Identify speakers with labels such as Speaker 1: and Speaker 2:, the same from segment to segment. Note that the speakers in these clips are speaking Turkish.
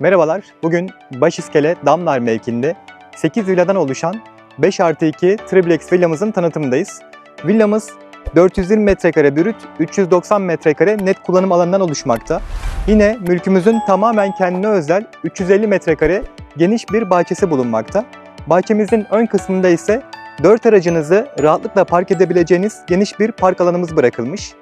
Speaker 1: Merhabalar, bugün Başiskele Damlar mevkinde 8 villadan oluşan 5 artı 2 triplex villamızın tanıtımındayız. Villamız 420 metrekare brüt, 390 metrekare net kullanım alanından oluşmakta. Yine mülkümüzün tamamen kendine özel 350 metrekare geniş bir bahçesi bulunmakta. Bahçemizin ön kısmında ise 4 aracınızı rahatlıkla park edebileceğiniz geniş bir park alanımız bırakılmış.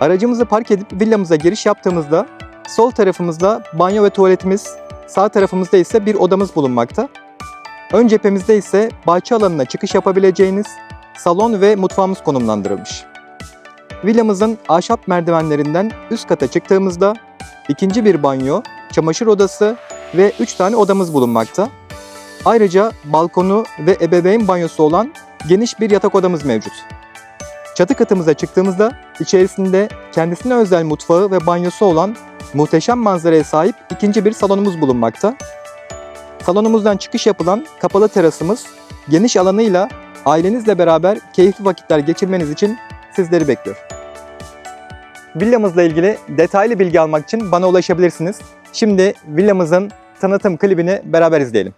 Speaker 1: Aracımızı park edip villamıza giriş yaptığımızda Sol tarafımızda banyo ve tuvaletimiz, sağ tarafımızda ise bir odamız bulunmakta. Ön cephemizde ise bahçe alanına çıkış yapabileceğiniz salon ve mutfağımız konumlandırılmış. Villamızın ahşap merdivenlerinden üst kata çıktığımızda ikinci bir banyo, çamaşır odası ve 3 tane odamız bulunmakta. Ayrıca balkonu ve ebeveyn banyosu olan geniş bir yatak odamız mevcut. Çatı katımıza çıktığımızda içerisinde kendisine özel mutfağı ve banyosu olan muhteşem manzaraya sahip ikinci bir salonumuz bulunmakta. Salonumuzdan çıkış yapılan kapalı terasımız geniş alanıyla ailenizle beraber keyifli vakitler geçirmeniz için sizleri bekliyor. Villamızla ilgili detaylı bilgi almak için bana ulaşabilirsiniz. Şimdi villamızın tanıtım klibini beraber izleyelim.